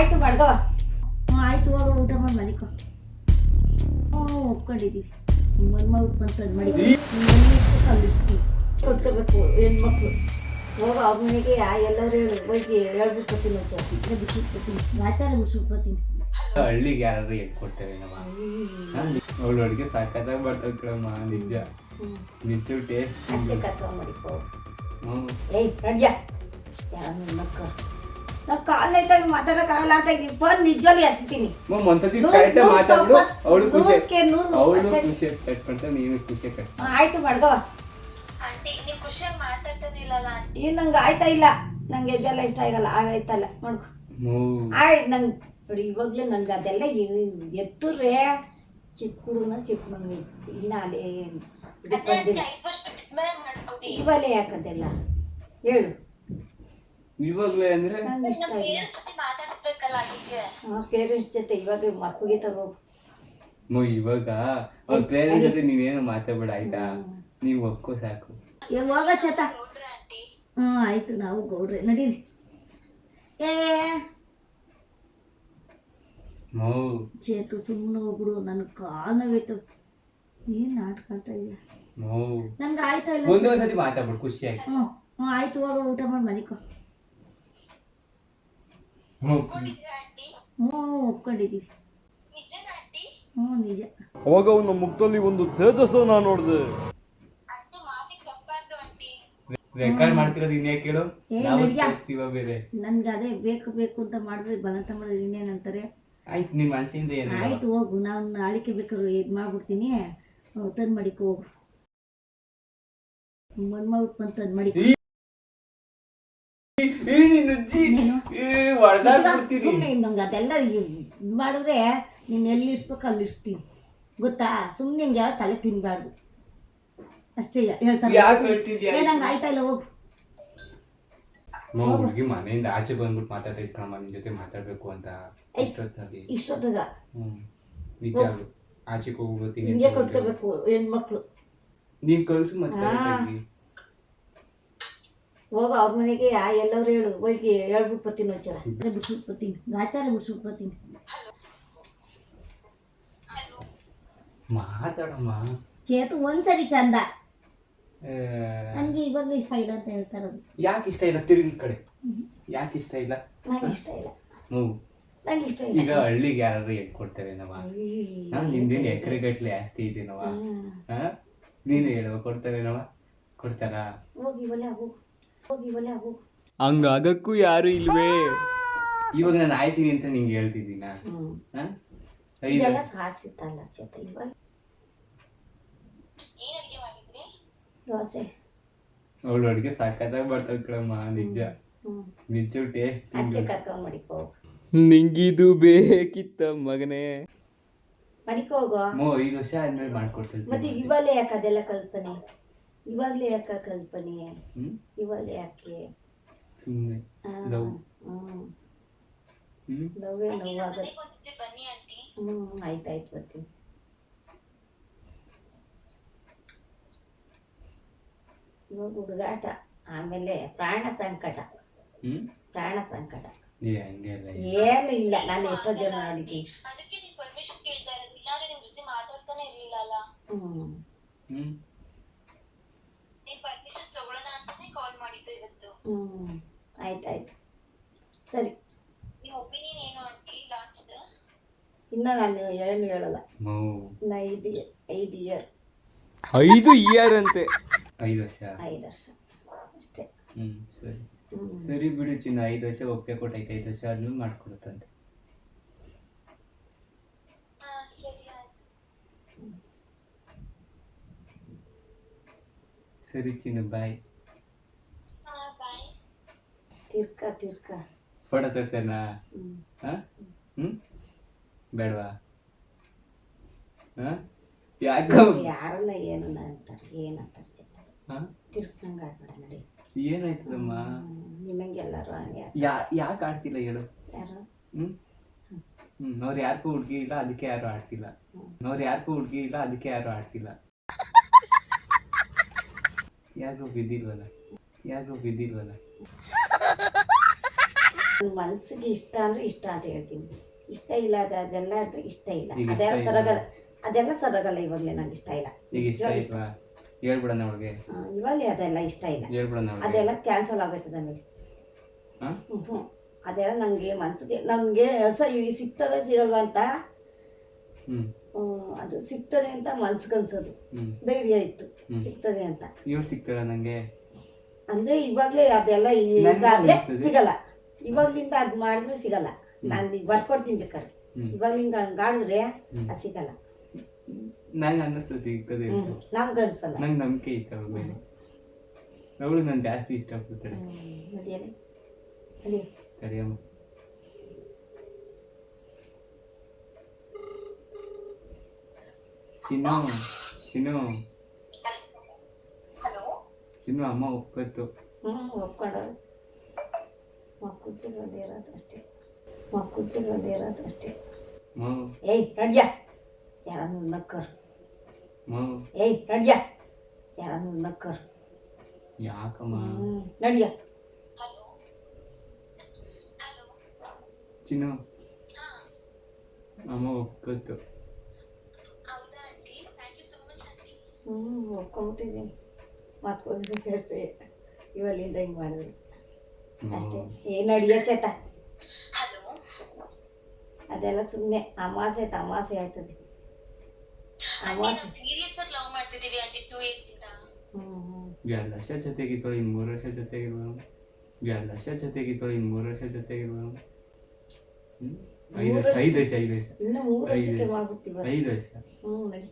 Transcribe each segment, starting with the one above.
ಆಯ್ತು ಮಾಡ್ದವ ಹ್ಞೂ ಆಯ್ತು ಹೋಗ ಊಟ ಮಾಡಿ ಮಲಿಕ ಹ್ಞೂ ಒಪ್ಕೊಂಡಿದ್ದೀವಿ ಮನ್ಮ ಉತ್ಪನ್ನ ಮಾಡಿ ಕಲ್ಲಿಸ್ತೀವಿ ಕೊಟ್ಕೋಬೇಕು ಹೆಣ್ಮಕ್ಳು. ಹೋಗ ಅವನಿಗೆ ಎಲ್ಲರೂ ಹೇಳು ಹೋಗಿ ಹೇಳ್ಬಿಟ್ಕೊತೀನಿ ಆಚಾರ ಬರ್ತೀನಿ ಆಚಾರ ಬರ್ತೀನಿ ಹಳ್ಳಿಗೆ ಯಾರಾದ್ರೂ ಹೇಳ್ಕೊಡ್ತಾರೆ ನಮ್ಮ. ಅವಳು ಅಡುಗೆ ಸಾಕತ್ತಾಗಿ ಬರ್ತಾವೆ ಕಣಮ್ಮ ನಿಜ. ನಿಜ ಟೇಸ್ಟ್ ಮಾಡಿ ಹ್ಞೂ ಏಯ್ ನಡ್ಯ ಯಾರು ಮಕ್ಕಳು ನಾವು ಕಾಲ್ ಆಯ್ತಾಗ ಮಾತಾಡೋಕ್ಕಾಗಲ್ಲ ಅಂತ ಫೋನ್ ನಿಜವಾಗ್ಲೂ ಎಸ್ತೀನಿ ಮಮ್ಮ ಒಂದ್ಸತಿ ನೂರ್- ಕರೆಕ್ಟ್ ನೂರ್ ಮಾತಾಡು ತೊಂಬತ್- ಅವಳು ಖುಷಿ ನೂರಕ್ಕೆ ನೂರು ಅವಳು percent. ಖುಷಿ ಕಟ್ ಮಾಡ್ತಾ ನೀನು ಖುಷಿ ಕಟ್ ಆಯ್ತು ಮಾಡ್ದವ ಆಂಟಿ ನೀವು ಖುಷಿಯಾಗಿ ಮಾತಾಡ್ತಾನೆ ಇಲ್ಲಲ್ಲ ಆಂಟಿ. ಈಗ ನಂಗೆ ಆಯ್ತಾ ಇಲ್ಲ? ನಂಗೆ ಇದೆಲ್ಲ ಇಷ್ಟ ಆಗಲ್ಲ ಆಯ್ತಲ್ಲ ನೋಡ್ಕೊ ನಂಗೆ ನೋಡಿ ಇವಾಗಲೇ ನಂಗೆ ಅದೆಲ್ಲ ಎತ್ತುರೆ ಚಿಕ್ಕ ಹುಡುಗನ ಚಿಕ್ಕ ಮಗನ ಇನ್ನ ಅಲ್ಲೇ ಇದಕ್ಕೆ ಬಂದಿಲ್ಲ ಐದು ವರ್ಷ ಬಿಟ್ಮೇಲೆ ಮಾಡ್ಕೊಡಿ. ಇವಾಗಲೇ ಯಾಕದೆಲ್ಲ ಹೇಳು. ಇವಾಗ್ಲೇ ಅಂದ್ರೆ? ನಂಗೆ ಇಷ್ಟ ನಮ್ಮ ಇಲ್ಲ. ಪೇರೆಂಟ್ಸ್ ಜೊತೆ ಮಾತಾಡ್ಬೇಕಲ್ಲ ಅದಕ್ಕೆ ಪೇರೆಂಟ್ಸ್ ಜೊತೆ ಇವಾಗ ಮಕ್ಕಳಿಗೆ ತಗೋ ಮೋ ಇವಾಗ ಅವ್ರ ಪೇರೆಂಟ್ಸ್ ಜೊತೆ ನೀವೇನು ಮಾತಾಡ್ಬೇಡ ಆಯ್ತಾ? ನೀವು ಒಕ್ಕೋ ಸಾಕು. ಚತ? ಹ್ಞೂ ಆಯ್ತು ನಾವು ಗೌಡ್ರೆ. ನಡೀರಿ. ಏ ಮೋ. ಚೇತು ಸುಮ್ಮನೆ ಹೋಗ್ಬಿಡು. ನನ್ನ ಕಾಲು ಏನ್ ಏನು ನಾಟಕ ಆಡ್ತಾ ಇದೆಯಾ? ಮೋ. ನಂಗೆ ಆಯ್ತಾ ಇಲ್ಲ ಮಾತಾಡ್ಬಿಡು ಖುಷಿಯಾಗಿ. ಹ್ಞೂ ಹ್ಞೂ ಆಯ್ತು ಹೋಗ ಊಟ ಮಾಡಿ ಮಲಿಕೊ ಹ್ಞೂ ಒಪ್ಕೊಂಡಿದ್ದೀವಿ ಹ್ಞೂ ನಿಜ. ಅವಾಗ ಅವನ ಮುಖದಲ್ಲಿ ಒಂದು ನೋಡಿದೆ. ಮಾತಿಗೆ ತಪ್ಪಾಯ್ತು ಆಂಟಿ ರೆಕಾರ್ಡ್ ಮಾಡ್ತಿರೋದು ಇನ್ನೇ ಕೇಳು. ಏ, ನಾವು ನಡ್ಯ. ಬೇರೆ. ನನ್ಗೆ ಅದೇ ಬೇಕು ಬೇಕು ಅಂತ ಮಾಡಿದ್ರೆ ಬಲಂತ ಮಾಡಿದ್ರೆ ಇನ್ನೇನಂತಾರೆ? ಆಯ್ತು ನಿಮ್ಮ ಅಂತಿಂದ ಏನು ಆಯ್ತು ಹೋಗು. ನಾನು ನಾಳಿಕೆ ಬೇಕಾದ್ರೆ ಇದು ಮಾಡ್ಬಿಡ್ತೀನಿ. ತಂದು ಮಡಿಕೊ ಹೋಗು. ಮಣ್ಣು ಮಾಡ್ಬಿಟ್ಟು ಬಂದು ತಂದು ಮಡಿಕೊ. ಏ ನಿನ್ನ ಅಜ್ಜಿ ಏ ಹೊಡ್ದಾಕ್ಬಿಡ್ತೀನಿ ಸುಮ್ಮನೆ ನಂಗೆ ಅದೆಲ್ಲ ಇದು ಮಾಡಿದ್ರೆ ನೀನು ಎಲ್ಲಿ ಇಡ್ಸ್ಬೇಕು ಅಲ್ಲಿ ಇಡ್ಸ್ತೀನಿ. ಗೊತ್ತಾ? ಸುಮ್ಮನೆ ನಿಮ್ಗೆ ಯಾವ ತಲೆ ತಿನ್ಬಾರ್ದು ಅಷ್ಟೇ ಹೇಳ್ತಾರೆ. ಯಾಕೆ ಹೇಳ್ತಿದ್ಯಾ? ಏ ನಂಗೆ ಆಯ್ತಾ ಇಲ್ಲ ಹೋಗು. ಮೋ ಹುಡುಗಿ ಮನೆಯಿಂದ ಆಚೆ ಬಂದ್ಬಿಟ್ಟು ಮಾತಾಡ್ತಾ ಇಟ್ಕೊಳಮ್ಮ ನಿನ್ ಜೊತೆ ಮಾತಾಡ್ಬೇಕು ಅಂತ ಇಷ್ಟೊತ್ತಾಗಿ. ಇಷ್ಟೊತ್ತಾಗ? ಹ್ಮ್. ನಿಜ ಅದು. ಆಚೆಗೆ ಹೋಗ್ಬಿಡ್ತೀನಿ ಹಿಂಗೆ ಕಲ್ತ್ಕೋಬೇಕು ಹೆಣ್ಮಕ್ಳು. ನೀನ್ ಕಳ್ಸು ಮತ್ತೆ ಹಾ. ಹೋಗ ಅವ್ರ ಮನೆಗೆ ಎಲ್ಲರೂ ಹೇಳು ಹೋಗಿ ಹೇಳ್ಬಿಟ್ಟು ಬರ್ತೀನಿ ಒಂಚೂರ. ಬಿಡ್ಸ್ಬಿಟ್ಟು ಬರ್ತೀನಿ. ಆಚಾರ ಬಿಡ್ಸ್ಬಿಟ್ಟು ಬರ್ತೀನಿ. ಮಾತಾಡಮ್ಮ. ಚೇತು ಒಂದ್ಸರಿ ಚಂದ. ನನ್ಗೆ ಇವಾಗಲೂ ಇಷ್ಟ ಇಲ್ಲ ಅಂತ ಹೇಳ್ತಾರ ಯಾಕೆ ಇಷ್ಟ ಇಲ್ಲ? ತಿರುಗಿ ಕಡೆ. ಯಾಕೆ ಇಷ್ಟ ಇಲ್ಲ? ನಂಗೆ ಇಷ್ಟ ಇಲ್ಲ. ಹ್ಞೂ ನಂಗೆ ಇಷ್ಟ ಈಗ ಹಳ್ಳಿಗೆ ಯಾರು ಕೊಡ್ತಾರೆ ನವ ನಾನು ನಿಂದೇನು ಎಕರೆ ಗಟ್ಲೆ ಆಸ್ತಿ ಇದೀನವ ಹಾ ನೀನು ಹೇಳುವ ಕೊಡ್ತಾರೇನವ ಕೊಡ್ತಾರಾ ಹೋಗಿ ಒಲೆ ಹೋಗು ಹಂಗಾಗಕ್ಕೂ ಯಾರು ಇಲ್ವೇ? ಇವಾಗ ನಾನು ಆಯ್ತೀನಿ ಅಂತ ನಿಂಗೆ ಹೇಳ್ತಿದ್ದೀನ ಹ್ಞೂ ಹಾ? ಐದು. ಇದೆಲ್ಲ ಶಾಶ್ವತ ಇವಾಗ? ಏನ್ ಅಡ್ಗೆ ಮಾಡಿದ್ರಿ? ದೋಸೆ. ಅವಳು ಅಡುಗೆ ಸಾಕತ್ತಾಗಿ ಬರ್ತಾಳೆ ಕಣಮ್ಮ ನಿಜ. ನಿಜ ಟೇಸ್ಟ್ ನಿಂಗಿದು ಬೇಕಿತ್ತ ಮಗನೇ? ಮಡಿಕೋಗೋ ಮೋ ಐದು ವರ್ಷ ಆದ್ಮೇಲೆ ಮಾಡ್ಕೊಡ್ತೀನಿ ಮತ್ತೆ ಇವಾಗಲೇ ಯಾಕೆ ಅದೆಲ್ಲ ಕಲ್ಪನೆ? ಇವಾಗಲೇ ಯಾಕೆ ಕಲ್ಪನೆ? ಇವಾಗಲೇ ಯಾಕೆ? ಸುಮ್ಮನೆ ಲವ್ ಲವ್. ಹ್ಮ್. ಹ್ಮ್? ನೋವೇ ನೋವಾಗದು ಮನೆಗೆ ಒಂದ್ಸತಿ ಬನ್ನಿ ಆಂಟಿ. ಹ್ಞೂ ಆಯ್ತಾಯ್ತು ಬರ್ತೀನಿ. ಇವಾಗ ಹುಡುಗಾಟ ಆಮೇಲೆ ಪ್ರಾಣ ಸಂಕಟ. ಹ್ಮ್? ಪ್ರಾಣ ಸಂಕಟ. ಏ ಹಂಗೆ ಅಲ್ಲ ಏನು ಇಲ್ಲ ನಾನು ಎಷ್ಟೋ ಜನ ನೋಡಿದ್ದೀನಿ. ಅದಕ್ಕೆ ನೀವು ಪರ್ಮಿಷನ್ ಕೇಳ್ತಾ ಇರೋದು ಇಲ್ಲಾಂದ್ರೆ ನಿಮ್ ಜೊತೆ ಮಾತಾಡ್ತಾನೆ ಇರ್ಲಿಲ್ಲ ಅಲ್ಲ ಹ್ಞೂ ಹ್ಮ್ ನೀವ್ ಪರ್ಮಿಷನ್ ತಗೊಳ್ಳೋಣ ಅಂತಾನೆ ಕಾಲ್ ಮಾಡಿದ್ದು ಇವತ್ತು ಹ್ಞೂ ಆಯ್ತಾಯ್ತು ಸರಿ. ಇನ್ನೂ ಒಪಿನಿಯನ್ ಏನು ಆಂಟಿ ಲಾಸ್ಟ್ ಇನ್ನು ನಾನು ಏನು ಹೇಳಲ್ಲ. ಮೋ ಇನ್ನು ಐದು ಐದು ಇಯರ್ ಐದು ಇಯರ್ ಅಂತೆ. ಐದು ವರ್ಷ? ಐದು ವರ್ಷ. ಅಷ್ಟೇ. ಹ್ಮ್ ಸರಿ. ಸರಿ ಬಿಡು ಚಿನ್ನ ಐದು ವರ್ಷ ಒಪ್ಪಿಗೆ ಕೊಟ್ಟೈತೆ ಐದು ವರ್ಷ ಆದ್ಮೇಲೆ ಮಾಡ್ಕೊಡುತ್ತಂತೆ. ಸರಿ ಆಯ್ತು. ಸರಿ ಚಿನ್ನ ಬಾಯ್ ತಿರ್ಕ ತಿರ್ಕ. ಫೋಟೋ ಹ್ಞೂ ಹಾ? ಹ್ಮ್? ಬೇಡವಾ? ಹಾ? ಯಾಕೆ ಯಾರಲ್ಲ ಏನನ್ನ ಅಂತ ಚಿತ್ತ ಹಾ? ತಿರ್ಕಂಗೆ ಆಡ್ಬೇಡ ನಡಿ. ಏನಾಯ್ತದಮ್ಮ? ನಿಮ್ಮಂಗೆ ಎಲ್ಲರೂ ಹಂಗೆ ಯಾ ಯಾಕೆ ಆಡ್ತಿಲ್ಲ ಹೇಳು? ಯಾರು? ಹ್ಮ್? ಹ್ಮ್ ಅವ್ರು ಯಾರಿಗೂ ಹುಡುಗಿ ಇಲ್ಲ ಅದಕ್ಕೆ ಯಾರು ಆಡ್ತಿಲ್ಲ. ಅವ್ರು ಯಾರಿಗೂ ಹುಡುಗಿ ಇಲ್ಲ ಅದಕ್ಕೆ ಯಾರು ಆಡ್ತಿಲ್ಲ. ಯಾರಿಗೂ ಬಿದ್ದಿಲ್ವಲ್ಲ? ಯಾರಿಗೂ ಬಿದ್ದಿಲ್ವಲ್ಲ? ನನ್ನ ಮನಸ್ಸಿಗೆ ಇಷ್ಟ ಅಂದ್ರೆ ಇಷ್ಟ ಅಂತ ಹೇಳ್ತೀನಿ. ಇಷ್ಟ ಇಲ್ಲ ಅದು ಅದೆಲ್ಲ ಅಂದ್ರೆ ಇಷ್ಟ ಇಲ್ಲ. ಈಗ ಇಷ್ಟ ಅದೆಲ್ಲ ಇಲ್ಲ. ಸರಗಲ್ಲ. ಅದೆಲ್ಲ ಸರಗಲ್ಲ ಇವಾಗಲೇ ನಂಗೆ ಇಷ್ಟ ಇಲ್ಲ. ಈಗ ಇಷ್ಟ ಆಯ್ತಾ ಹೇಳ್ಬಿಡಣ ಅವಳಿಗೆ. ಆ, ಇವಾಗಲೇ ಅದೆಲ್ಲ ಇಷ್ಟ ಇಲ್ಲ. ಹೇಳ್ಬಿಡಣ ಅವಳಿಗೆ. ಅದೆಲ್ಲ ಕ್ಯಾನ್ಸಲ್ ಆಗೋಯ್ತದೆ ಹಾಂ ಹ್ಞೂ ಅದೆಲ್ಲ ನನಗೆ ಮನಸ್ಸಿಗೆ ನನಗೆ ಹೊಸ ಸಿಗ್ತದೆ ಸಿಗಲ್ವ ಅಂತ? ಹ್ಞೂ ಹ್ಮ್, ಅದು ಸಿಗ್ತದೆ ಅಂತ ಮನ್ಸಿಗೆ ಅನ್ಸೋದು ಹ್ಞೂ ಧೈರ್ಯ ಇತ್ತು. ಹ್ಮ್. ಸಿಗ್ತದೆ ಅಂತ. ಇವ್ರು ಸಿಗ್ತಾರ ನನಗೆ ಅಂದ್ರೆ ಇವಾಗ್ಲೇ ಅದೆಲ್ಲ ನನ್ಗೂ ಈಗಾದ್ರೆ ಅನಿಸ್ತದೆ. ಸಿಗಲ್ಲ. ಇವಾಗ್ಲಿಂದ ಅದು ಮಾಡಿದ್ರೆ ಸಿಗಲ್ಲ. ನಾನು ಈಗ ಬರ್ಕೊಡ್ತೀನಿ ಬೇಕಾದ್ರೆ ಇವಾಗ ಇವಾಗ್ಲಿಂದ ಹಂಗಾಡಿದ್ರೆ ಹ್ಮ್. ಅದು ಸಿಗಲ್ಲ. ನಂಗೆ ಅನ್ನಿಸ್ತು ಸಿಗ್ತದೆ ನಮ್ಗೆ ಅನ್ಸಲ್ಲ. ನಂಗೆ ನಂಬಿಕೆ ಇತ್ತು ಅವ್ರ ಮೇಲೆ ಅವಳು ನಾನು ಜಾಸ್ತಿ ಇಷ್ಟಪಡ್ತಾಳೆ. ಕರಿಯಮ್ಮ ಚಿನ್ನು ಚಿನ್ನು. ಹಲೋ. ಚಿನ್ನು ಅಮ್ಮ ಒಪ್ಪತ್ತು ಹ್ಞೂ ಒಪ್ಕೊಂಡವ್ರು ಮಕ್ಕುತ್ತಿ ಬಂದಿರೋದು ಅಷ್ಟೇ ಮಕ್ಕುತ್ತಿ ಬಂದಿರೋದು ಅಷ್ಟೇ ಮಾವು ಏಯ್ ನಡ್ಯ ಯಾರನ್ನು ನಕ್ಕರು ಮಾವು ಏಯ್ ನಡ್ಯ ಯಾರನ್ನು ನಕ್ಕರು ಯಾಕಮ್ಮ ಹ್ಞೂ ನಡ್ಯ ಹಲೋ ಹಲೋ ಚಿನ್ನು ಅಮ್ಮ ಒಪ್ಪತ್ತು ಹೌದಾ aunty thank you so much aunty ಹ್ಞೂ ಒಪ್ಕೊಂಬಿಟ್ಟಿದ್ದೀನಿ ಮಕ್ಕಳು ಅಷ್ಟೇ ಇವಲ್ಲಿಂದ ಹಿಂಗೆ ಮಾಡಿದ್ರು ಅಷ್ಟೇ. ಏನು ನಡಿಯ ಚೇತ? ಅದೆಲ್ಲ ಸುಮ್ಮನೆ ಅಮಾಸೆ ತಮಾಸೆ ಆಗ್ತದೆ ಅಮಾಸೆ. ಎರಡು ವರ್ಷ ಜೊತೆಗಿತ್ತೋಳು ಇನ್ನು ಮೂರು ವರ್ಷ ಜೊತೆಗಿರ್ಬೋದು ಎರಡು ವರ್ಷ ಜೊತೆಗಿತ್ತೋಳು ಇನ್ನು ಮೂರು ವರ್ಷ ಜೊತೆಗಿರ್ಬೋದು ಐದು ವರ್ಷ ಐದು ವರ್ಷ ಐದು ವರ್ಷ. ಐದು ವರ್ಷ. ಹ್ಞೂ ನಡಿ.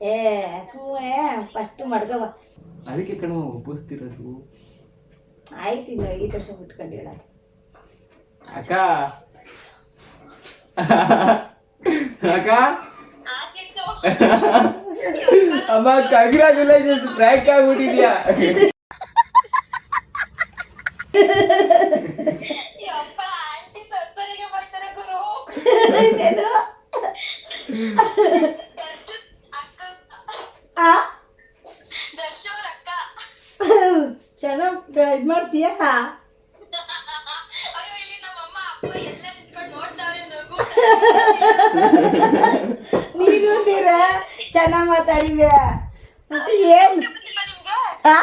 ಏ ಸುಮ್ಮನೆ ಫಸ್ಟ್ ಮಡ್ಗವ ಅದಕ್ಕೆ ಕಣವ ಒಪ್ಪಿಸ್ತಿರೋದು? ಆಯ್ತು ಇನ್ನು ಐದು ವರ್ಷ ಬಿಟ್ಕೊಂಡು ಹೇಳೋದು. ಅಕ್ಕ. ಅಕ್ಕ. ಅಮ್ಮ ಕಂಗ್ರಾಚುಲೇಷನ್ಸ್ ಫ್ರ್ಯಾಂಕ್ ಆಗ್ಬಿಟ್ಟಿದ್ಯಾ? ಗುರು. ನಗು. ನೀನು ತೀರ ಚೆನ್ನಾಗಿ ಮಾತಾಡಿದ್ಯಾ? ಮತ್ತೆ ಏನು? ಆ?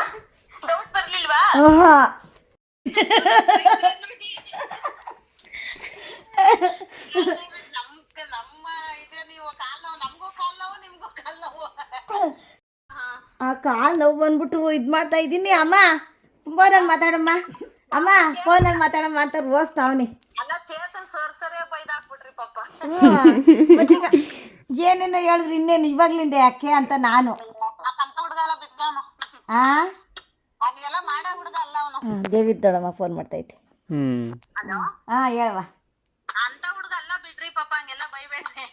ಕಾಲು ನೋವು ಬಂದ್ಬಿಟ್ಟು ಇದು ಮಾಡ್ತಾ ಇದ್ದೀನಿ ಅಮ್ಮ. ಫೋನಲ್ಲಿ ಮಾತಾಡಮ್ಮ. ಅಮ್ಮ ಫೋನಲ್ಲಿ ಮಾತಾಡಮ್ಮ ಅಂತ ಪಾಪ. ಮತ್ತೀಗ ಏನೇನೋ ಹೇಳಿದ್ರು ಇನ್ನೇನು ಇವಾಗ್ಲಿಂದ ಯಾಕೆ ಅಂತ ನಾನು. ಅಂತ ಹುಡುಗ ಎಲ್ಲ ಬಿಟ್ಗಾನು ಆ? ಹಂಗೆಲ್ಲ ಮಾಡೋ ಹುಡುಗ ಅಲ್ಲ ಅವನು. ದೇವಿದ್ದೋಳಮ್ಮ ಫೋನ್ ಮಾಡ್ತೈತೆ ಹಾ ಹೇಳವ ಅಂತ ಹುಡುಗ ಅಲ್ಲ ಬಿಡ್ರಿ ಪಾಪ ಹಂಗೆಲ್ಲ ಬೈಬೇಡ್ರಿ.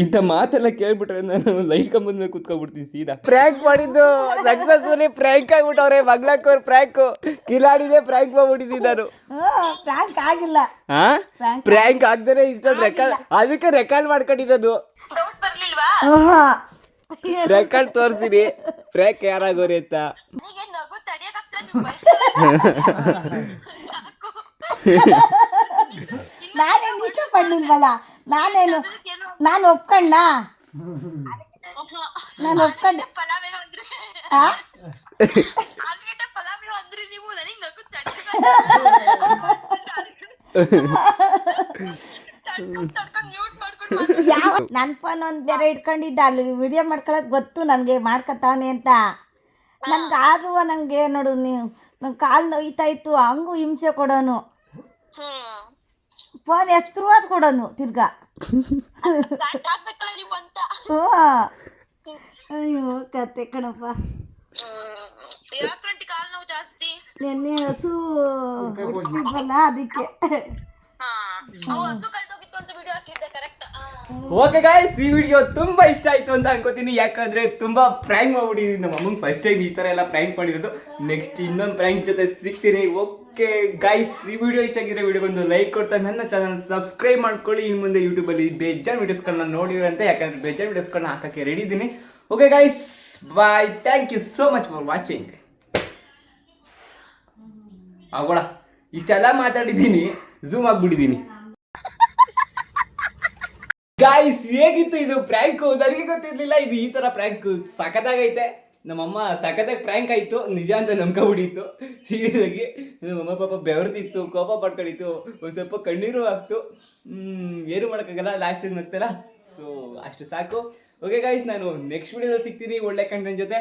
ಇಂಥ ಮಾತೆಲ್ಲ ಕೇಳ್ಬಿಟ್ರೆ ನಾನು ಲೈಟ್ ಕಂಬದ ಮೇಲೆ ಕುತ್ಕೊಬಿಡ್ತೀನಿ ಸೀದಾ. ಪ್ರ್ಯಾಂಕ್ ಮಾಡಿದ್ದು ಸಕ್ಸಸ್ಫುಲಿ ಪ್ರ್ಯಾಂಕ್ ಆಗ್ಬಿಟ್ಟವ್ರೆ ಮಗ್ಲಕ್ಕವ್ರ ಪ್ರ್ಯಾಂಕು ಕಿಲಾಡಿದೆ ಪ್ರ್ಯಾಂಕ್ ಮಾಡ್ಬಿಟ್ಟಿದ್ದೀನಿ ನಾನು. ಪ್ರ್ಯಾಂಕ್ ಆಗಿಲ್ಲ. ಹಾ ಪ್ರ್ಯಾಂಕ್ ಆಗ್ದೇ ಇಷ್ಟ ರೆಕಾರ್ಡ್ ಅದಕ್ಕೆ ರೆಕಾರ್ಡ್ ಮಾಡ್ಕೊಂಡಿರೋದು. ರೆಕಾರ್ಡ್ ತೋರಿಸ್ತೀನಿ. ಪ್ರ್ಯಾಂಕ್ ಯಾರಾಗೋರಿ ಅಂತ. ನಾನು ಇಷ್ಟಪಡ್ಲಿಲ್ವಲ್ಲ? ನಾನೇನು ನಾನು ಒಪ್ಕಣ್ಣ? ನಾನು ಒಪ್ಕೊಂಡೆ. ಯಾವ ನನ್ನ ಫೋನ್ ಒಂದು ಬೇರೆ ಇಟ್ಕೊಂಡಿದ್ದ, ಅಲ್ಲಿ ವಿಡಿಯೋ ಮಾಡ್ಕೊಳಕ್ ಗೊತ್ತು ನನಗೆ ಮಾಡ್ಕತಾನೆ ಅಂತ. ನನ್ಗೆ ಆದ್ರೂ ನನಗೆ ನೋಡು ನೀವು ನನ್ನ ಕಾಲು ನೋಯ್ತಾ ಇತ್ತು, ಹಂಗೂ ಹಿಂಸೆ ಕೊಡೋನು. ಫೋನ್ ಅದು ಕೊಡೋನು ತಿರ್ಗಾ. ಅಯ್ಯೋ ಕತೆ ಕಣಪ್ಪ. ಯಾಕ್ರಂಟಿ ಕಾಲ್ ಜಾಸ್ತಿ. ನಿನ್ನೆ ಹಸು ಹುಟ್ಟಿದ್ವಲ್ಲ ಅದಕ್ಕೆ. ಓಕೆ ಗಾಯ್ಸ್ ಈ ವಿಡಿಯೋ ತುಂಬಾ ಇಷ್ಟ ಆಯ್ತು ಅಂತ ಅನ್ಕೋತೀನಿ. ಯಾಕಂದ್ರೆ ತುಂಬಾ ಪ್ರ್ಯಾಂಕ್ ಮಾಡ್ಬಿಟ್ಟಿದ್ದೀನಿ ನಮ್ಮ ಅಮ್ಮಂಗೆ ಫಸ್ಟ್ ಟೈಮ್ ಈ ತರ ಎಲ್ಲ ಪ್ರ್ಯಾಂಕ್ ಮಾಡಿರೋದು. ನೆಕ್ಸ್ಟ್ ಇನ್ನೊಂದು ಪ್ರ್ಯಾಂಕ್ ಜೊತೆ ಸಿಗ್ತೀನಿ. ಓಕೆ. ಓಕೆ ಗೈಸ್ ಈ ವಿಡಿಯೋ ಇಷ್ಟ ಆಗಿದ್ರೆ ವಿಡಿಯೋಗೊಂದು ಲೈಕ್ ಕೊಡ್ತಾ, ನನ್ನ ಚಾನಲ್ ಸಬ್ಸ್ಕ್ರೈಬ್ ಮಾಡ್ಕೊಳ್ಳಿ. ಇನ್ನು ಮುಂದೆ ಯೂಟ್ಯೂಬಲ್ಲಿ ಬೇಜಾನ್ ವೀಡಿಯೋಸ್ಗಳನ್ನ ನೋಡಿರಂತೆ ಯಾಕಂದ್ರೆ ಬೇಜಾನ್ ವೀಡಿಯೋಸ್ಗಳನ್ನ ಹಾಕೋಕ್ಕೆ ರೆಡಿ ಇದ್ದೀನಿ. Okay guys bye thank you so much for watching ಆಗೋಳ, ಇಷ್ಟೆಲ್ಲ ಮಾತಾಡಿದ್ದೀನಿ ಝೂಮ್ ಆಗಿಬಿಟ್ಟಿದ್ದೀನಿ. ಗಾಯ್ಸ್ ಹೇಗಿತ್ತು ಇದು ಪ್ರ್ಯಾಂಕು ನನಗೆ ಗೊತ್ತಿರಲಿಲ್ಲ, ಇದು ಈ ಥರ ಪ್ರ್ಯಾಂಕು ಸಖತ್ತಾಗೈತೆ ನಮ್ಮಮ್ಮ ಸಖತ್ತಾಗಿ ಪ್ರ್ಯಾಂಕ್ ಆಯಿತು, ನಿಜ ಅಂತ ನಂಬ್ಕೊಂಡ್ಬಿಟ್ಟಿತ್ತು. ಸೀರಿಯಸ್ ಆಗಿ ನಮ್ಮಮ್ಮ ಪಾಪ ಬೆವರ್ತಿತ್ತು, ಕೋಪ ಪಡ್ಕೊಂಡಿತ್ತು ಒಂದು ಸ್ವಲ್ಪ ಕಣ್ಣೀರು ಆಗ್ತು ಏನು ಮಾಡೋಕ್ಕಾಗಲ್ಲ ಲಾಸ್ಟ್ ನಗ್ತಲ್ಲ ಸೊ ಅಷ್ಟು ಸಾಕು. ಓಕೆ ಗಾಯ್ಸ್ ನಾನು ನೆಕ್ಸ್ಟ್ ವಿಡಿಯೋದಲ್ಲಿ ಸಿಗ್ತೀನಿ, ಒಳ್ಳೆ ಕಂಟೆಂಟ್ ಜೊತೆ.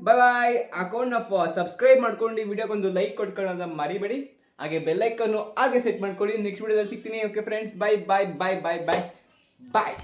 ಬಾಯ್ ಬಾಯ್ ಅಕೌಂಟ್ನ ಸಬ್ಸ್ಕ್ರೈಬ್ ಮಾಡ್ಕೊಂಡು ವಿಡಿಯೋಗೊಂದು ಲೈಕ್ ಕೊಟ್ಕೊಳ್ಳೋದ ಮರಿಬೇಡಿ. ಹಾಗೆ ಬೆಲ್ಲೈಕನ್ನು ಹಾಗೆ ಸೆಟ್ ಮಾಡ್ಕೊಳ್ಳಿ ನೆಕ್ಸ್ಟ್ ವಿಡಿಯೋದಲ್ಲಿ ಸಿಗ್ತೀನಿ. ಓಕೆ ಫ್ರೆಂಡ್ಸ್ ಬಾಯ್ ಬಾಯ್ ಬಾಯ್ ಬಾಯ್ ಬಾಯ್ ಬಾಯ್